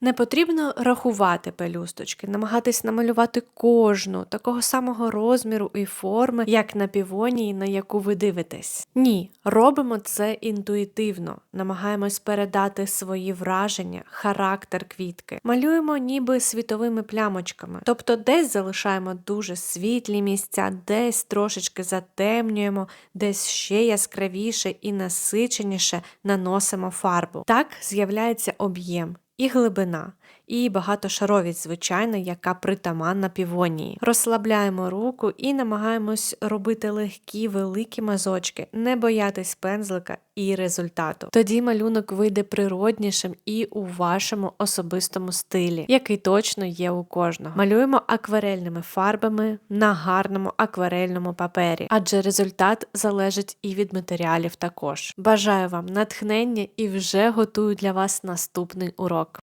Не потрібно рахувати пелюсточки, намагатись намалювати кожну такого самого розміру і форми, як на півонії, на яку ви дивитесь. Ні, робимо це інтуїтивно, намагаємось передати свої враження, характер квітки. Малюємо ніби світовими плямочками, тобто десь залишаємо дуже світлі місця, десь трошечки затемнюємо, десь ще яскравіше і насиченіше наносимо фарбу. Так з'являється об'єм і глибина, і багатошаровість, звичайно, яка притаманна півонії. Розслабляємо руку і намагаємось робити легкі великі мазочки, не боятись пензлика і результату. Тоді малюнок вийде природнішим і у вашому особистому стилі, який точно є у кожного. Малюємо акварельними фарбами на гарному акварельному папері, адже результат залежить і від матеріалів також. Бажаю вам натхнення і вже готую для вас наступний урок.